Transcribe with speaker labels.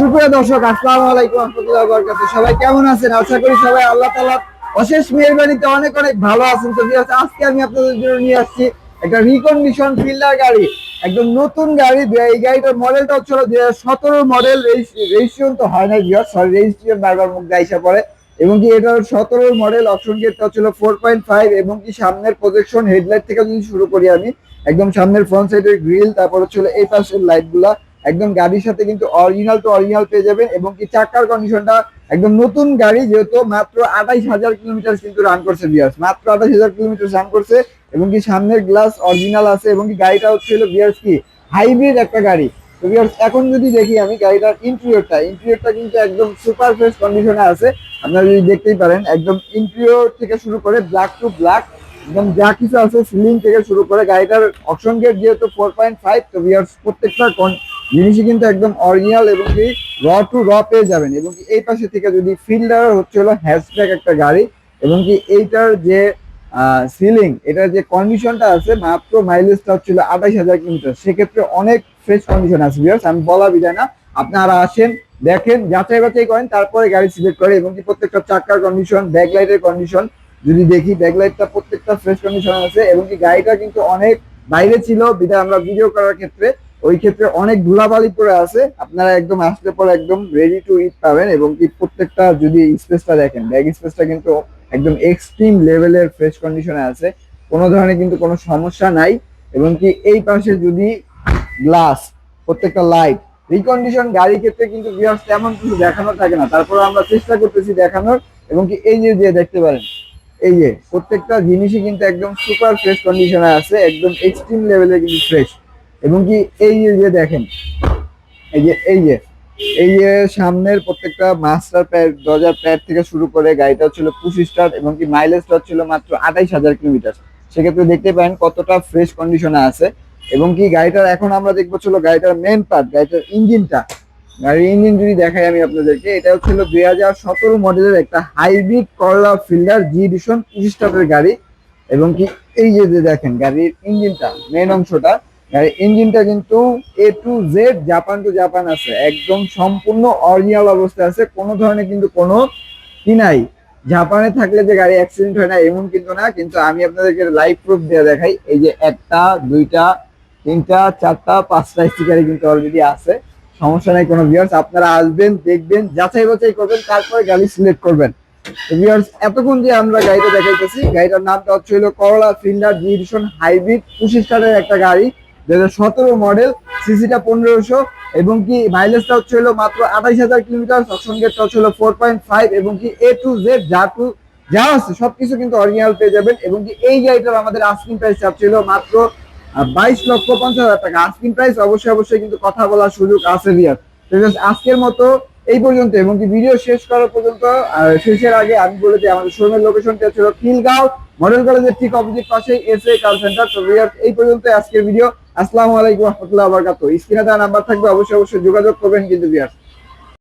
Speaker 1: সুপ্রিয় দর্শক, আসসালামু আলাইকুম রহমতুল্লাহ বরকাত সবাই কেমন আছেন? আশা করি সবাই আল্লাহ তাআলা অশেষ মেহরবানিতে অনেক অনেক ভালো আছেন। তো আজকে আমি আপনাদের জন্য নিয়ে আসছি একটা রিকন্ডিশন ফিল্ডার গাড়ি, একদম নতুন গাড়ি। এই গাড়িটার মডেলটা হচ্ছিল দুই হাজার সতেরো মডেল রেজিস্ট্রেশন তো হয় না বিয়াস সরি রেজিস্ট্রেশন বারবার মুখ গাইসা পড়ে। এবং কি এটার সতেরো মডেল অপশন গেটটা হচ্ছিল ফোর পয়েন্ট ফাইভ এবং কি সামনের প্রজেকশন হেডলাইট থেকে যদি শুরু করি আমি, একদম সামনের ফ্রন্ট সাইডের গ্রিল তারপর হচ্ছিল এই পাশের লাইটগুলা একদম গাড়ির সাথে কিন্তু অরিজিনাল তো অরিজিনাল পেয়ে যাবেন এবং কি চাকার কন্ডিশনটা একদম নতুন গাড়ি যেহেতু মাত্র আঠাইশ হাজার কিলোমিটার কিন্তু রান করছে বিয়ার্স মাত্র আঠাইশ হাজার কিলোমিটার রান করছে এবং কি সামনের গ্লাস অরিজিনাল আছে এবং কি গাড়িটা হচ্ছিল বিয়ার্স কি হাইব্রিড একটা গাড়ি। তো বিয়ার্স এখন যদি দেখি আমি গাড়িটার ইন্টেরিয়রটা ইন্টেরিয়রটা কিন্তু একদম সুপার ফ্রেশ কন্ডিশনে আছে। আপনারা যদি দেখতেই পারেন, একদম ইন্টেরিয়র থেকে শুরু করে ব্ল্যাক টু ব্ল্যাক একদম যা কিছু আছে সিলিং থেকে শুরু করে গাড়িটার অপশন গেট যেহেতু ফোর পয়েন্ট ফাইভ তো বিয়ার্স প্রত্যেকটা জিনিসই কিন্তু একদম অরিজিনাল এবং কি র টু র পেয়ে যাবেন। এবং কি এই পাশে থেকে যদি ফিল্ডার হচ্ছে হলো হ্যাশব্যাক একটা গাড়ি এবং কি এইটার যে সিলিং এটার যে কন্ডিশনটা আছে মাত্র মাইলেজটা হচ্ছিল আঠাইশ হাজার কিলোমিটার। সেক্ষেত্রে অনেক ফ্রেশ কন্ডিশন আছে বিয়ার্স আমি বলা বিদায় না। আপনারা আসেন, দেখেন, যাচাই বাছাই করেন, তারপরে গাড়ি সিলেক্ট করে এবং কি প্রত্যেকটা চাকার কন্ডিশন ব্যাকলাইটের কন্ডিশন যদি দেখি ব্যাকলাইটটা প্রত্যেকটা ফ্রেশ কন্ডিশন আছে এবং কি গাড়িটা কিন্তু অনেক বাইরে ছিল, বিধায় আমরা ভিডিও করার ক্ষেত্রে ওই ক্ষেত্রে অনেক ধুলাবালি পরে আছে। আপনারা একদম আসলে পরে একদম রেডি টু ইট পাবেন এবং কি প্রত্যেকটা যদি স্পেসটা দেখেন ব্যাগ স্পেসটা কিন্তু একদম এক্সট্রিম লেভেলের ফ্রেশ কন্ডিশনে আছে। কোনো ধরনের কিন্তু কোনো সমস্যা নাই এবং কি এই পাশে যদি গ্লাস প্রত্যেকটা লাইট রিকন্ডিশন গাড়ির ক্ষেত্রে কিন্তু বিহার তেমন কিছু দেখানো থাকে না। তারপরে আমরা চেষ্টা করতেছি দেখানোর এবং কি এই যে যে দেখতে পারেন, এই যে প্রত্যেকটা জিনিসই কিন্তু একদম সুপার ফ্রেশ কন্ডিশনে আছে, একদম এক্সট্রিম লেভেলে কিন্তু ফ্রেশ এবং কি এই যে দেখেন, এই যে এই যে এই যে সামনের প্রত্যেকটা মাস্টার প্যাড দরজার প্যাড থেকে শুরু করে গাড়িটা হচ্ছিল পুশ স্টার্ট এবং কি মাইলেজটা ছিল মাত্র আঠাইশ হাজার কিলোমিটার সেক্ষেত্রে দেখতে পারেন কতটা ফ্রেশ কন্ডিশনে আছে এবং কি গাড়িটার এখন আমরা দেখব ছিল গাড়িটার মেন পার্ট গাড়িটার ইঞ্জিনটা গাড়ির ইঞ্জিন যদি দেখাই আমি আপনাদেরকে, এটা হচ্ছিল দুই হাজার সতেরো মডেলের একটা হাইব্রিড করলা ফিল্ডার জি এডিশন পঁচিশ টাকার গাড়ি। এবং কি এই যে দেখেন গাড়ির ইঞ্জিনটা মেন অংশটা ইঞ্জিনটা কিন্তু A to Z Japan to Japan আছে। একদম সম্পূর্ণ অরিজিনাল অবস্থায় আছে। কোনো ধরনের কিন্তু কোনো কি নাই। জাপানে থাকলে যে গাড়ি অ্যাক্সিডেন্ট হয় না, এমন কিন্তু না। কিন্তু আমি আপনাদেরকে লাইভ প্রুফ দিয়ে দেখাই। এই যে একটা, দুইটা, তিনটা, চারটা, পাঁচটা স্টিকারে কিন্তু অলরেডি আছে। সমস্যা নাই কোনো ভিউয়ার্স আপনারা আসবেন, দেখবেন, যাচাই বাছাই করবেন, তারপরে গাড়ি সিলেক্ট করবেন। ভিউয়ার্স এতক্ষণ যে আমরা গাড়িটা দেখাইতেছি, গাড়িটার নামটা হচ্ছে হলো করলা ফিল্ডার জি হাইব্রিড পঁচিশ একটা গাড়ি। দু হাজার সতেরো মডেল সিসিটা পনেরোশো, এবং কি মাইলেজটা হচ্ছে হলো মাত্র আঠাইশ হাজার কিলোমিটার হচ্ছে হলো ফোর পয়েন্ট ফাইভ এবং কি এ টু জেড যা টু যা আছে সবকিছু কিন্তু অরিজিনাল পেয়ে যাবেন, এবং কি এই গাড়িটার আমাদের আস্কিং প্রাইস মাত্র বাইশ লক্ষ পঞ্চাশ হাজার টাকা। আস্কিং প্রাইস অবশ্যই অবশ্যই কিন্তু কথা বলার সুযোগ আছে আজকের মতো এই পর্যন্ত, এবং কি ভিডিও শেষ করার পর্যন্ত শেষের আগে আমি বলে আমাদের শোরুমের লোকেশনটা ছিল খিলগাঁও। মডেল কলেজের ঠিক অপোজিট পাশে এস এ কাল সেন্টার তো এই পর্যন্ত আজকের ভিডিও। আসসালামু আলাইকুম রহমতুল্লাহ বরকাত স্ক্রিনে দেওয়া নাম্বার থাকবে, অবশ্যই অবশ্যই যোগাযোগ করবেন কিন্তু বিয়ার